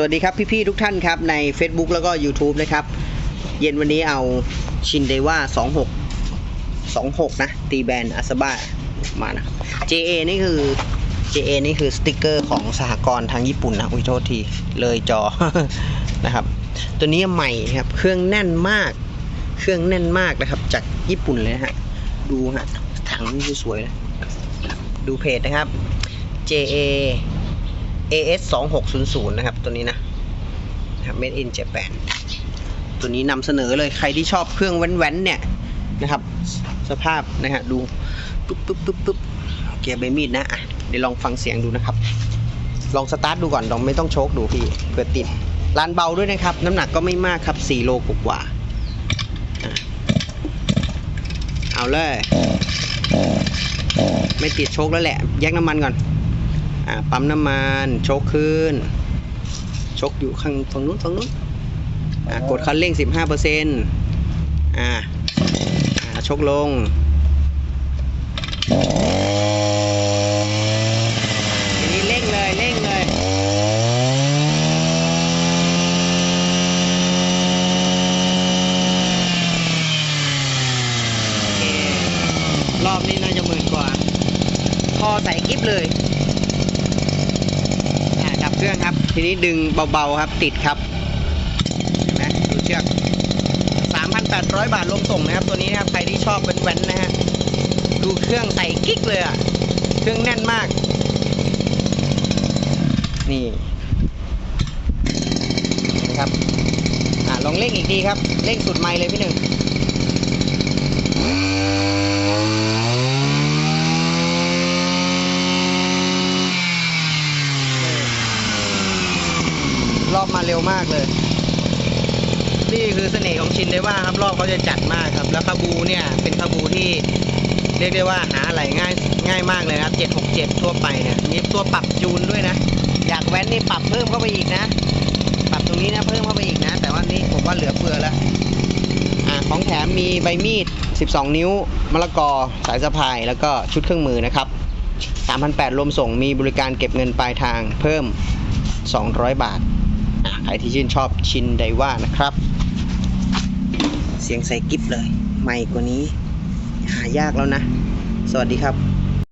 สวัสดีครับพี่ๆทุกท่านครับใน Facebook แล้วก็ YouTube นะครับ เย็นวันนี้เอาชินเดว่า26 26 นะ ตีแบรนด์อาซาบ้ามานะครับ JA นี่คือ JA นี่คือสติกเกอร์ของสหกรณ์ทางญี่ปุ่นนะ อุ้ยโทษที เลยจอนะครับ ตัวนี้ใหม่ครับ เครื่องแน่นมาก เครื่องแน่นมากนะครับ จากญี่ปุ่นเลยนะฮะ ดูฮะถังนี่สวยๆนะดูเพจนะครับ JA AS 2600นะครับ ตัวนี้นะนะครับ Made in Japan ตัวนี้นำเสนอเลยใครที่ชอบเครื่องแว้นๆเนี่ยนะครับ สภาพนะฮะดูปุ๊บปุ๊บปุ๊บปุ๊บเกียร์ใบมีดนะอะเดี๋ยวลองฟังเสียงดูนะครับ ลองสตาร์ทดูก่อนลองไม่ต้องโชคดูพี่เผื่อติดลานเบาด้วยนะครับ น้ำหนักก็ไม่มากครับ 4 โลกว่าๆอะเอาเลย ไม่ติดโชคแล้วแหละ แยกน้ำมันก่อน ปั๊มน้ำมันโชคขึ้นโชคอยู่ข้างฝั่งนู้นฝั่งนู้นอ่ากดคันเร่ง 15เปอร์เซ็นต์อ่าอ่าโชคลงทีนี้เร่งเลยเร่งเลยโอเครอบนี้น่าจะหมื่นกว่า พอใส่กิ๊บเลยอ่า ดับเครื่องครับ ทีนี้ดึงเบาๆครับ ติดครับเห็นไหมดูเชือก 3,800 บาทลงส่งนะครับ ตัวนี้นะครับ ใครที่ชอบเป็นแว้นนะฮะ ดูเครื่องใส่กิ๊กเลยอะเครื่องแน่นมาก นี่นะครับ อ่าลองเร่งอีกทีครับ เร่งสุดไมเลยพี่หนึ่ง รอบมาเร็วมากเลย นี่คือเสน่ห์ของชินได้ว่าครับรอบเขาจะจัดมากครับ แล้วคาบูเนี่ยเป็นคาบูที่เรียกได้ว่าหาอะไรง่ายง่ายมากเลยนะครับ 767 ทั่วไปเนี่ยมีตัวปรับจูนด้วยนะ อยากแว้นนี่ปรับเพิ่มเข้าไปอีกนะ ปรับตรงนี้นะเพิ่มเข้าไปอีกนะ แต่ว่านี่ผมว่าเหลือเฟือแล้วอ่าของแถมมีใบมีด 12 นิ้วมะละกอสายสะพาย แล้วก็ชุดเครื่องมือนะครับ3,800รวมส่งมีบริการเก็บเงินปลายทางเพิ่ม 200 บาทอ่าใค รที่ชื่นชอบชินไดว่านะครับ เสียงใส่กิฟเลย ใหม่กว่านี้ หายากแล้วนะ สวัสดีครับ